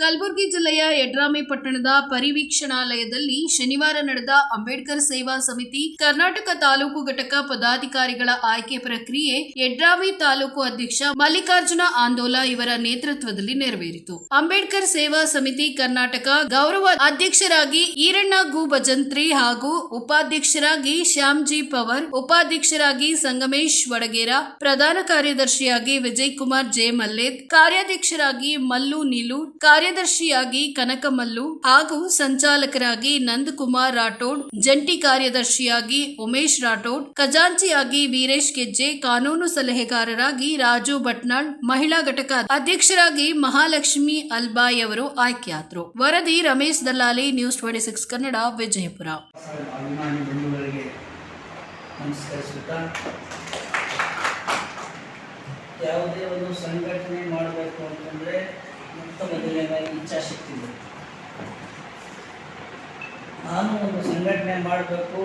ಕಲಬುರಗಿ ಜಿಲ್ಲೆಯ ಯಡ್ರಾಮಿ ಪಟ್ಟಣದ ಪರಿವೀಕ್ಷಣಾಲಯದಲ್ಲಿ ಶನಿವಾರ ನಡೆದ ಅಂಬೇಡ್ಕರ್ ಸೇವಾ ಸಮಿತಿ ಕರ್ನಾಟಕ ತಾಲೂಕು ಘಟಕ ಪದಾಧಿಕಾರಿಗಳ ಆಯ್ಕೆ ಪ್ರಕ್ರಿಯೆ, ಯಡ್ರಾಮಿ ತಾಲೂಕು ಅಧ್ಯಕ್ಷ ಮಲ್ಲಿಕಾರ್ಜುನ ಆಂದೋಲ ಇವರ ನೇತೃತ್ವದಲ್ಲಿ ನೆರವೇರಿತು. ಅಂಬೇಡ್ಕರ್ ಸೇವಾ ಸಮಿತಿ ಕರ್ನಾಟಕ ಗೌರವ ಅಧ್ಯಕ್ಷರಾಗಿ ಈರಣ್ಣ ಗು ಭಜಂತ್ರಿ ಹಾಗೂ ಉಪಾಧ್ಯಕ್ಷರಾಗಿ ಶ್ಯಾಮ್ಜಿ ಪವರ್, ಉಪಾಧ್ಯಕ್ಷರಾಗಿ ಸಂಗಮೇಶ್ ವಡಗೇರ, ಪ್ರಧಾನ ಕಾರ್ಯದರ್ಶಿಯಾಗಿ ವಿಜಯ್ ಕುಮಾರ್ ಜೆ ಮಲ್ಲೇದ್ ಕಾರ್ಯಾಧ್ಯಕ್ಷರಾಗಿ ಮಲ್ಲು ನೀಲೂರ್ ಕಾರ್ಯದರ್ಶಿಯಾಗಿ ಕನಕಮಲ್ಲು ಹಾಗೂ ಸಂಚಾಲಕರಾಗಿ ನಂದಕುಮಾರ್ ರಾಠೋಡ್, ಜಂಟಿ ಕಾರ್ಯದರ್ಶಿಯಾಗಿ ಉಮೇಶ್ ರಾಠೋಡ್, ಖಜಾಂಚಿಯಾಗಿ ವೀರೇಶ್ ಗೆಜ್ಜೆ, ಕಾನೂನು ಸಲಹೆಗಾರರಾಗಿ ರಾಜು ಭಟ್ನಾಳ್, ಮಹಿಳಾ ಘಟಕ ಅಧ್ಯಕ್ಷರಾಗಿ ಮಹಾಲಕ್ಷ್ಮಿ ಅಲ್ಬಾಯ್ ಅವರು ಆಯ್ಕೆಯಾದರು. ವರದಿ Ramesh Dallali, news twenty six Kannada, Vijayapura. ಯಾವುದೇ ಒಂದು ಸಂಘಟನೆ ಮಾಡಬೇಕು ಅಂತಂದರೆ ಮುಕ್ತ ಮೊದಲನೇದಾಗಿ ಇಚ್ಛಾಶಕ್ತಿ ಬೇಕು ನಾನು ಒಂದು ಸಂಘಟನೆ ಮಾಡಬೇಕು.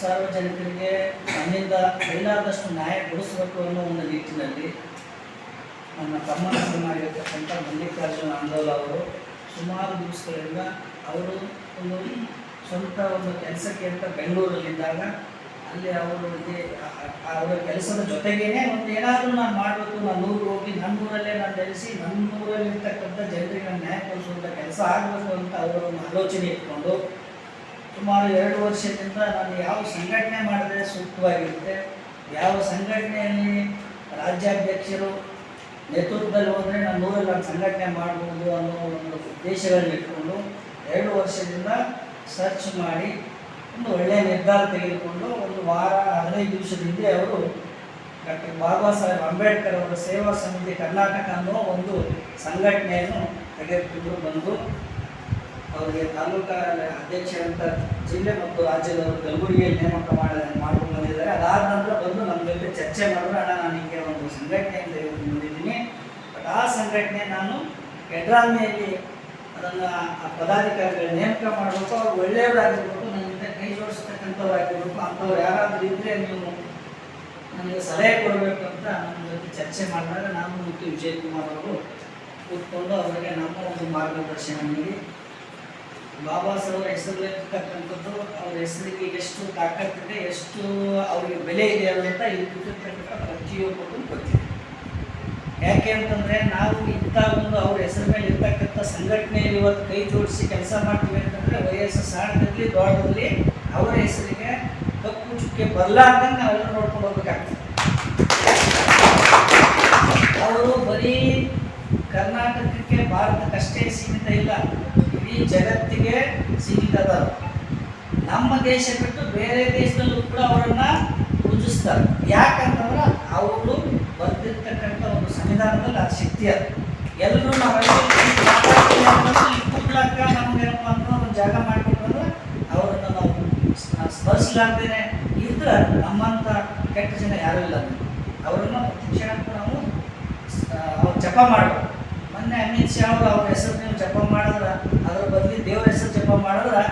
ಸಾರ್ವಜನಿಕರಿಗೆ ನನ್ನಿಂದ ಕೈಲಾದಷ್ಟು ನ್ಯಾಯ ಕೊಡಿಸಬೇಕು ಅನ್ನೋ ಒಂದು ನಿಟ್ಟಿನಲ್ಲಿ ನನ್ನ ತಮ್ಮನಾಗಿರ್ತಕ್ಕಂಥ ಮಲ್ಲಿಕಾರ್ಜುನ ಆಂದೋಲ ಅವರು ಸುಮಾರು ದಿವಸಗಳಿಂದ ಅವರು ಒಂದು ಸ್ವಂತ ಒಂದು ಕೆಲಸಕ್ಕೆ ಅಂತ ಬೆಂಗಳೂರಲ್ಲಿದ್ದಾಗ ಅಲ್ಲಿ ಅವರು ಅವರ ಕೆಲಸದ ಜೊತೆಗೇನೆ ಒಂದು ಏನಾದರೂ ನಾನು ಮಾಡಬೇಕು, ನಾನು ಊರಿಗೆ ಹೋಗಿ ನನ್ನ ಊರಲ್ಲೇ ನಾನು ನೆಲೆಸಿ ನನ್ನ ಊರಲ್ಲಿರ್ತಕ್ಕಂಥ ಜನರಿಗೆ ನಾನು ನ್ಯಾಯ ಕೊಡಿಸುವಂಥ ಕೆಲಸ ಆಗಬೇಕು ಅಂತ ಅವರ ಒಂದು ಆಲೋಚನೆ ಇಟ್ಕೊಂಡು, ಸುಮಾರು ಎರಡು ವರ್ಷದಿಂದ ನಾನು ಯಾವ ಸಂಘಟನೆ ಮಾಡಿದ್ರೆ ಸೂಕ್ತವಾಗಿರುತ್ತೆ, ಯಾವ ಸಂಘಟನೆಯಲ್ಲಿ ರಾಜ್ಯಾಧ್ಯಕ್ಷರು ನೇತೃತ್ವದಲ್ಲಿ ಹೋದರೆ ನಾನು ಊರಲ್ಲಿ ನಾನು ಸಂಘಟನೆ ಮಾಡ್ಬೋದು ಅನ್ನೋ ಒಂದು ಉದ್ದೇಶಗಳನ್ನ ಇಟ್ಕೊಂಡು, ಎರಡು ವರ್ಷದಿಂದ ಸರ್ಚ್ ಮಾಡಿ ಒಂದು ಒಳ್ಳೆಯ ನಿರ್ಧಾರ ತೆಗೆದುಕೊಂಡು ಒಂದು ವಾರ, ಹದಿನೈದು ದಿವಸದ ಹಿಂದೆ ಅವರು ಡಾಕ್ಟರ್ ಬಾಬಾ ಸಾಹೇಬ್ ಅಂಬೇಡ್ಕರ್ ಅವರ ಸೇವಾ ಸಮಿತಿ ಕರ್ನಾಟಕ ಅನ್ನೋ ಒಂದು ಸಂಘಟನೆಯನ್ನು ತೆಗೆದುಕೊಂಡು ಬಂದು ಅವರಿಗೆ ತಾಲೂಕಾ ಅಧ್ಯಕ್ಷರಂತ ಜಿಲ್ಲೆ ಮತ್ತು ರಾಜ್ಯದವರು ಕಲಬುರಗಿಯಲ್ಲಿ ನೇಮಕ ಮಾಡ, ಮಾಡ್ಕೊಂಡು ಬಂದಿದ್ದಾರೆ. ಅದಾದ ನಂತರ ಬಂದು ನಮ್ಮ ಜೊತೆ ಚರ್ಚೆ ಮಾಡಿದ್ರು, ಅಣ್ಣ, ನಾನು ಹೀಗೆ ಒಂದು ಸಂಘಟನೆಯನ್ನು ತೆಗೆದುಕೊಂಡು ಬಂದಿದ್ದೀನಿ ಬಟ್ ಆ ಸಂಘಟನೆ ನಾನು ಎಡ್ರಾಮಿಯಲ್ಲಿ ಅದನ್ನು ಆ ಪದಾಧಿಕಾರಿಗಳ ನೇಮಕ ಮಾಡಬೇಕು, ಅವ್ರು ಒಳ್ಳೆಯವರಾಗಿರ್ಬೇಕು ನನ್ನ ಜೊತೆ ಕೈ ಜೋಡಿಸ್ತಕ್ಕಂಥವ್ರಾಗಿರ್ಬೇಕು ಅಂಥವ್ರು ಯಾರಾದರೂ ಇದ್ದರೆ ನೀವು ನನಗೆ ಸಲಹೆ ಕೊಡಬೇಕು ಅಂತ ನನ್ನ ಜೊತೆ ಚರ್ಚೆ ಮಾಡಿದಾಗ ನಾನು ಮತ್ತು ವಿಜಯ್ ಕುಮಾರ್ ಅವರು ಕೂತ್ಕೊಂಡು ಅವರಿಗೆ ನಮ್ಮ ಒಂದು ಮಾರ್ಗದರ್ಶನ ನೀಡಿ. ಬಾಬಾ ಸಾಹೇಬ್ ಹೆಸರಲ್ಲಿರ್ತಕ್ಕಂಥದ್ದು ಅವ್ರ ಹೆಸರಿಗೆ ಎಷ್ಟು ತಾಕತ್ತಿದೆ ಎಷ್ಟು ಅವರಿಗೆ ಬೆಲೆ ಇದೆ ಅಂತ ಇಲ್ಲಿರ್ತಕ್ಕಂಥ ಪ್ರತಿಯೊಬ್ಬರಿಗೂ ಗೊತ್ತಿದೆ. ಯಾಕೆ ಅಂತಂದರೆ ನಾವು ಇಂಥ ಒಂದು ಅವ್ರ ಹೆಸರ ಮೇಲೆ ಇರ್ತಕ್ಕಂಥ ಸಂಘಟನೆಯಲ್ಲಿ ಇವತ್ತು ಕೈ ಜೋಡಿಸಿ ಕೆಲಸ ಮಾಡ್ತೀವಿ ಅಂತಂದರೆ ವಯಸ್ಸು ಸಾಣದಲ್ಲಿ ದೊಡ್ಡದಲ್ಲಿ ಅವರ ಹೆಸರಿಗೆ ಕಪ್ಪು ಬರ್ಲಾರ್ದಂಗೆ ಬರಲಾರ್ದಂಗೆ ನಾವೆಲ್ಲ ನೋಡ್ಕೊಂಡು ಹೋಗ್ಬೇಕಾಗ್ತದೆ ಅವರು ಬರೀ ಕರ್ನಾಟಕಕ್ಕೆ ಭಾರತಕ್ಕಷ್ಟೇ ಸೀಮಿತ ಇಲ್ಲ, ಇಡೀ ಜಗತ್ತಿಗೆ ಸೀಮಿತ ಅದಾರ ನಮ್ಮ ದೇಶ ಬಿಟ್ಟು ಬೇರೆ ದೇಶದಲ್ಲೂ ಕೂಡ ಅವರನ್ನ ಪೂಜಿಸ್ತಾರೆ. ಯಾಕಂತಂದ್ರೆ ಅವರು ಬರೆದಿರ್ತಕ್ಕಂಥ ಒಂದು ಸಂವಿಧಾನದಲ್ಲಿ ಆ ಶಕ್ತಿ ಅದು. ಎಲ್ಲರೂ ನಾವು ನಮ್ಗೆ ನಮ್ಗೇನಪ್ಪ ಅಂತ ಒಂದು ಜಾಗ ಮಾಡ್ಕೊಂಡ್ರೆ ಅವರನ್ನು ನಾವು ಸ್ಮರಿಸಲಾರ್ದೇನೆ ಇದ್ರೆ ನಮ್ಮಂಥ ಕೆಟ್ಟ ಜನ ಯಾರೂ ಇಲ್ಲ. ಅವರನ್ನು ಕ್ಷಣಕ್ಕೂ ನಾವು ಅವ್ರು ಜಪ ಮಾಡಬೇಕು. ಮೊನ್ನೆ ಅಮಿತ್ ಶಾ ಅವರು ಅವ್ರ ಹೆಸರು ನೀವು ಜಪ ಮಾಡಿದ್ರೆ, ಅದ್ರ ಬದಲಿ ದೇವ್ರ ಹೆಸರು ಜಪ ಮಾಡಿದ್ರೆ,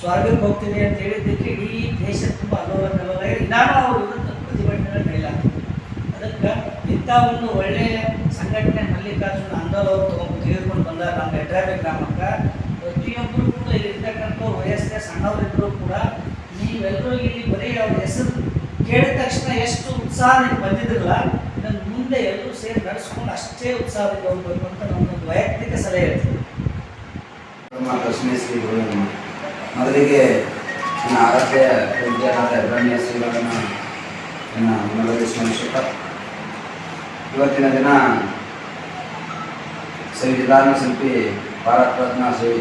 ಸ್ವರ್ಗಕ್ಕೆ ಹೋಗ್ತೀವಿ ಅಂತ ಹೇಳಿದ್ದಕ್ಕೆ ಇಡೀ ದೇಶ ತುಂಬ ಅನುಭವ ನಾನು ಅವ್ರ ವಿರುದ್ಧ ಪ್ರತಿಭಟನೆ ನಡೆಯಲಾಗ್ತದೆ ಅದಕ್ಕೆ ಇಂಥ ಒಂದು ಒಳ್ಳೆಯ ಸಂಘಟನೆ ಮಲ್ಲಿಕಾರ್ಜುನ ಆಂದೋಲ ಅವರು ತಗೊಂಡು ತೆಗೆದುಕೊಂಡು ಬಂದಾರ ನಮ್ಮ ಎಡ್ರಾಬಿ ಗ್ರಾಮಕ್ಕೆ. ಪ್ರತಿಯೊಬ್ಬರು ಕೂಡ ಇಲ್ಲಿ ಇರ್ತಕ್ಕಂಥ ವಯಸ್ಸಿನ ಸಣ್ಣವರಿದ್ದರೂ ಕೂಡ ನೀವೆಲ್ಲರೂ ಇಲ್ಲಿ ಅವ್ರ ಹೆಸರು ಕೇಳಿದ ತಕ್ಷಣ ಎಷ್ಟು ಉತ್ಸಾಹ ಉತ್ಸಾಹದಿಂದ ಬಂದಿದ್ರಲ್ಲ, ಇದನ್ನು ಮುಂದೆ ಎಲ್ಲರೂ ಸೇರಿ ನಡೆಸ್ಕೊಂಡು ಅಷ್ಟೇ ಉತ್ಸಾಹದಿಂದ ಹೋಗ್ಬೇಕು ಅಂತ ನಮ್ಮೊಂದು ವೈಯಕ್ತಿಕ ಸಲಹೆ ಇರ್ತದೆ ಶ್ರೀಗಳು ಮೊದಲಿಗೆ ನನ್ನ ಆರಾಧ್ಯ ಪೂಜ್ಯರಾದ ಬ್ರಹ್ಮ ಶ್ರೀಗಳನ್ನು ನನ್ನ ಮನದಲ್ಲಿ ಸ್ಮರಿಸುತ್ತ ಇವತ್ತಿನ ದಿನ ಸಂವಿಧಾನ ಶಿಲ್ಪಿ ಭಾರತ ರತ್ನ ಶ್ರೀ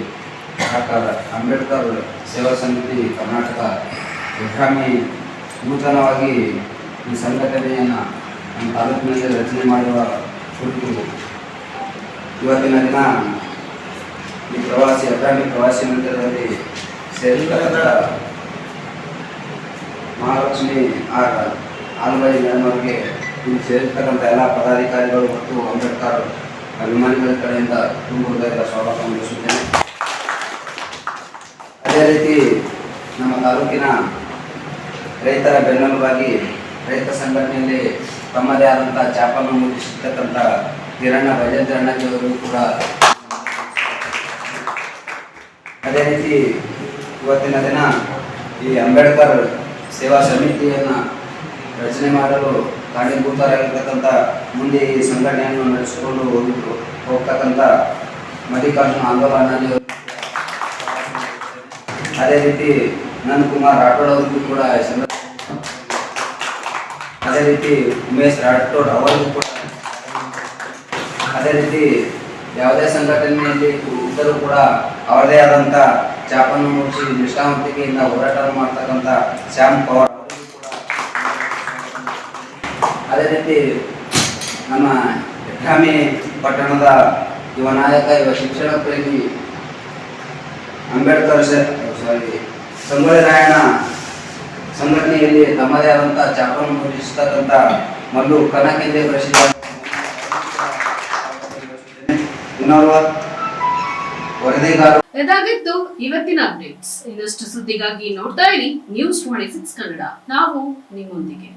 ಡಾಕ್ಟರ್ ಅಂಬೇಡ್ಕರ್ ಸೇವಾ ಸಮಿತಿ ಕರ್ನಾಟಕ ವಿಕ್ರಮಿ ನೂತನವಾಗಿ ಈ ಸಂಘಟನೆಯನ್ನು ನಮ್ಮ ತಾಲೂಕಿನಲ್ಲಿ ರಚನೆ ಮಾಡುವ ಕುರಿತು ಇವತ್ತಿನ ದಿನ ಈ ಪ್ರವಾಸಿ, ಅಗ್ರಾಮಿ ಪ್ರವಾಸಿ ಮಂದಿರದಲ್ಲಿ ಸೇರಿದ ಮಹಾಲಕ್ಷ್ಮಿ ಆಲ್ಬಾಯಿ ಮೇಡಮ್ ಅವರಿಗೆ ಇಲ್ಲಿ ಸೇರಿರ್ತಕ್ಕಂಥ ಎಲ್ಲ ಪದಾಧಿಕಾರಿಗಳು ಮತ್ತು ಅಂಬೇಡ್ಕರ್ ಅಭಿಮಾನಿಗಳ ಕಡೆಯಿಂದ ತುಂಬ ಸ್ವಾಗತವನ್ನು ಬಯಸುತ್ತೇನೆ ಅದೇ ರೀತಿ ನಮ್ಮ ತಾಲೂಕಿನ ರೈತರ ಬೆನ್ನೆಲುಬಾಗಿ ರೈತ ಸಂಘಟನೆಯಲ್ಲಿ ತಮ್ಮದೇ ಆದಂಥ ಚಾಪನ್ನು ಮುಗಿಸಿರ್ತಕ್ಕಂಥ ಕಿರಣ್ಣ ಭಜಂತ್ರ ಅಣ್ಣಜಿಯವರು ಕೂಡ ಅದೇ ರೀತಿ ಇವತ್ತಿನ ದಿನ ಈ ಅಂಬೇಡ್ಕರ್ ಸೇವಾ ಸಮಿತಿಯನ್ನು ರಚನೆ ಮಾಡಲು ಕಾರಣೀಭೂತರಾಗಿರ್ತಕ್ಕಂಥ ಮುಂದೆ ಈ ಸಂಘಟನೆಯನ್ನು ನಡೆಸಿಕೊಂಡು ಹೋಗಿದ್ರು. ಹೋಗ್ತಕ್ಕಂಥ ಮಲ್ಲಿಕಾರ್ಜುನ ಆಂದೋಲನ ಅದೇ ರೀತಿ ನಂದ್ ಕುಮಾರ್ ರಾಠೋಡ್ ಅವರಿಗೂ ಕೂಡ ಅದೇ ರೀತಿ ಉಮೇಶ್ ರಾಠೋಡ್ ಅವರಿಗೂ ಕೂಡ ಅದೇ ರೀತಿ ಯಾವುದೇ ಸಂಘಟನೆಯಲ್ಲಿ ಇದ್ದರೂ ಕೂಡ ಅವರದೇ ಆದಂಥ ಚಾಪನ್ನು ಮುಗಿಸಿ ನಿಷ್ಠಾವಂತಿಕೆಯಿಂದ ಹೋರಾಟ ಮಾಡ್ತಕ್ಕಂಥ ಶ್ಯಾಮ್ ಪವಾರ್ ಅವರಿಗೂ ಕೂಡ ಅದೇ ರೀತಿ ನಮ್ಮ ಯಥಾಮಿ ಪಟ್ಟಣದ ಯುವ ನಾಯಕ, ಯುವ ಶಿಕ್ಷಣ ಪ್ರೇಮಿ ಅಂಬೇಡ್ಕರ್ ಸಾರಿ ಸಂಗೊಳ್ಳಿ ರಾಯಣ್ಣ ಸಂಘಟನೆಯಲ್ಲಿ ತಮ್ಮದೇ ಆದಂತಹ ಚಾಪನ್ನು ಮುಗಿಸ್ತಕ್ಕಂಥ ಮಲ್ಲು ಕನಕೆಂದೇ ಪ್ರಸಿದ್ಧ ಇದಾಗಿತ್ತು ಇವತ್ತಿನ ಅಪ್ಡೇಟ್ಸ್. ಇನ್ನಷ್ಟು ಸುದ್ದಿಗಾಗಿ ನೋಡ್ತಾ ಇರಿ. News twenty six Kannada. ನಾವು ನಿಮ್ಮೊಂದಿಗೆ.